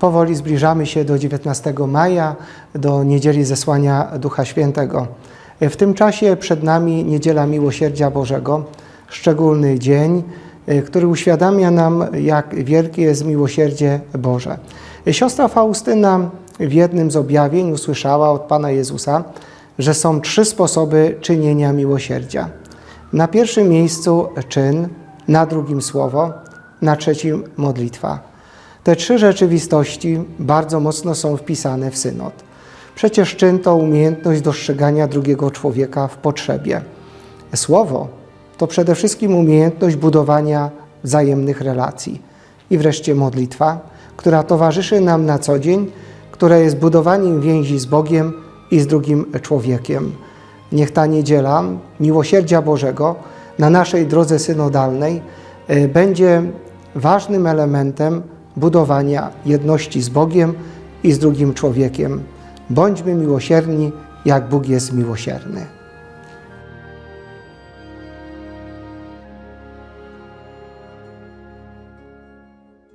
Powoli zbliżamy się do 19 maja, do niedzieli zesłania Ducha Świętego. W tym czasie przed nami Niedziela Miłosierdzia Bożego, szczególny dzień, który uświadamia nam, jak wielkie jest miłosierdzie Boże. Siostra Faustyna w jednym z objawień usłyszała od Pana Jezusa, że są trzy sposoby czynienia miłosierdzia. Na pierwszym miejscu czyn, na drugim słowo, na trzecim modlitwa. Te trzy rzeczywistości bardzo mocno są wpisane w synod. Przecież czyn to umiejętność dostrzegania drugiego człowieka w potrzebie. Słowo to przede wszystkim umiejętność budowania wzajemnych relacji. I wreszcie modlitwa, która towarzyszy nam na co dzień, która jest budowaniem więzi z Bogiem i z drugim człowiekiem. Niech ta niedziela miłosierdzia Bożego na naszej drodze synodalnej y, będzie ważnym elementem budowania jedności z Bogiem i z drugim człowiekiem. Bądźmy miłosierni, jak Bóg jest miłosierny.